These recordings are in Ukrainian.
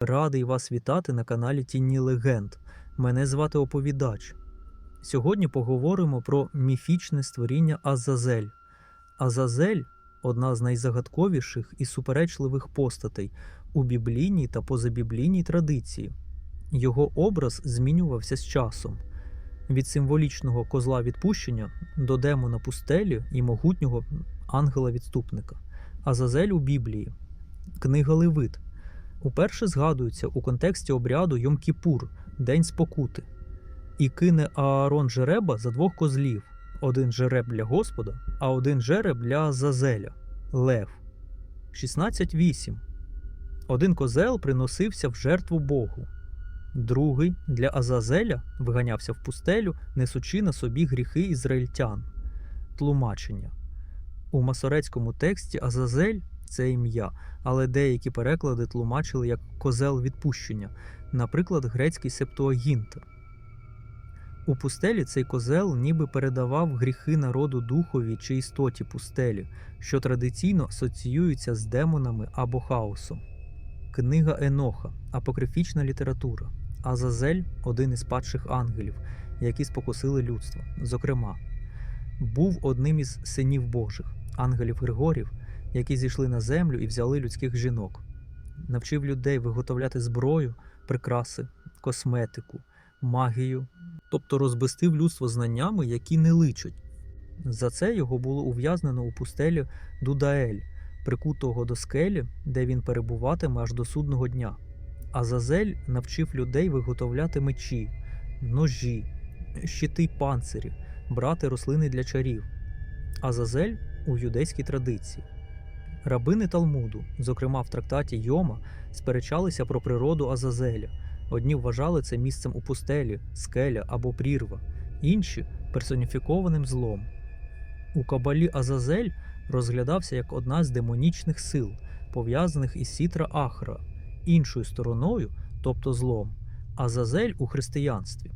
Радий вас вітати на каналі Тінні Легенд. Мене звати Оповідач. Сьогодні поговоримо про міфічне створіння Азазель. Азазель одна з найзагадковіших і суперечливих постатей у біблійній та позабіблійній традиції. Його образ змінювався з часом від символічного козла відпущення до демона пустелі і могутнього ангела-відступника. Азазель у Біблії. Книга Левит. Уперше згадується у контексті обряду Йом-Кіпур День спокути. І кине Аарон жереба за двох козлів: один жереб для Господа, а один жереб для Зазеля Лев. 16.8. Один козел приносився в жертву Богу. Другий для Азазеля виганявся в пустелю, несучи на собі гріхи ізраїльтян. Тлумачення. У масорецькому тексті Азазель це ім'я, але деякі переклади тлумачили як козел відпущення, наприклад, грецький септуагінт. У пустелі цей козел ніби передавав гріхи народу духові чи істоті пустелі, що традиційно асоціюються з демонами або хаосом. Книга Еноха апокрифічна література. Азазель один із падших ангелів, які спокусили людство. Зокрема, був одним із синів Божих, ангелів Григорів, які зійшли на землю і взяли людських жінок, навчив людей виготовляти зброю, прикраси, косметику, магію, тобто розбестив людство знаннями, які не личать. За це його було ув'язнено у пустелі Дудаель, прикутого до скелі, де він перебуватиме аж до судного дня. Азазель навчив людей виготовляти мечі, ножі, щити панцирі, брати рослини для чарів. Азазель у юдейській традиції. Рабини Талмуду, зокрема в трактаті Йома, сперечалися про природу Азазеля. Одні вважали це місцем у пустелі, скеля або прірва, інші персоніфікованим злом. У кабалі Азазель розглядався як одна з демонічних сил, пов'язаних із Сітра Ахра, іншою стороною, тобто злом, Азазель у християнстві.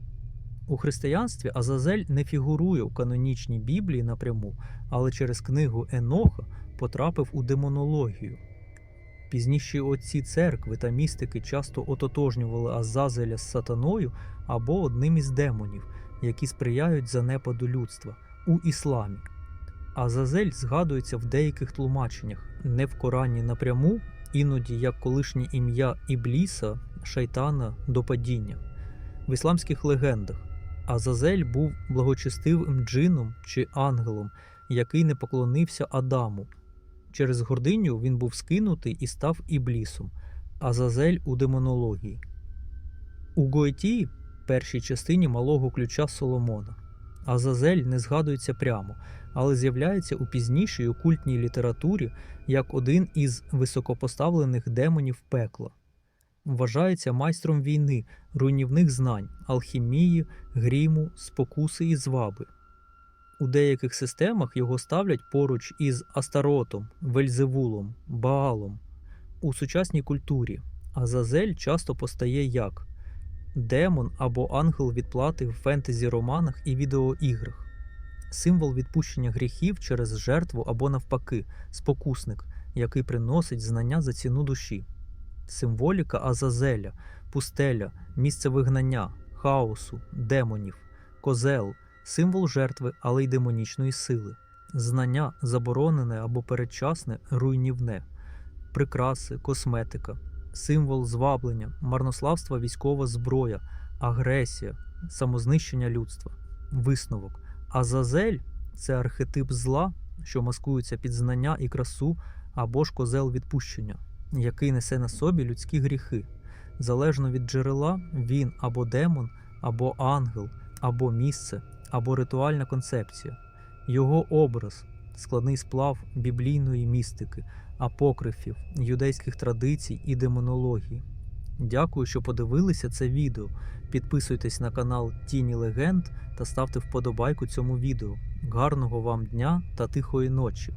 У християнстві Азазель не фігурує у канонічній Біблії напряму, але через книгу Еноха потрапив у демонологію. Пізніші отці церкви та містики часто ототожнювали Азазеля з сатаною або одним із демонів, які сприяють занепаду людства у ісламі. Азазель згадується в деяких тлумаченнях, не в Корані напряму, іноді як колишнє ім'я Ібліса, шайтана до падіння. В ісламських легендах Азазель був благочестивим джином чи ангелом, який не поклонився Адаму. Через гординю він був скинутий і став іблісом, Азазель у демонології. У Гоетії, першій частині малого ключа Соломона, Азазель не згадується прямо, але з'являється у пізнішій окультній літературі як один із високопоставлених демонів пекла. Вважається майстром війни, руйнівних знань, алхімії, гріму, спокуси і зваби. У деяких системах його ставлять поруч із Астаротом, Вельзевулом, Баалом. У сучасній культурі Азазель часто постає як демон або ангел відплати в фентезі-романах і відеоіграх, символ відпущення гріхів через жертву або навпаки, спокусник, який приносить знання за ціну душі, символіка Азазеля, пустеля, місце вигнання, хаосу, демонів, козел символ жертви, але й демонічної сили, знання заборонене або передчасне, руйнівне, прикраси, косметика, символ зваблення, марнославства, військова зброя, агресія, самознищення людства, висновок. Азазель це архетип зла, що маскується під знання і красу, або ж козел відпущення, який несе на собі людські гріхи. Залежно від джерела, він або демон, або ангел, або місце, або ритуальна концепція, його образ, складний сплав біблійної містики, апокрифів, юдейських традицій і демонології. Дякую, що подивилися це відео. Підписуйтесь на канал Тіні Легенд та ставте вподобайку цьому відео. Гарного вам дня та тихої ночі!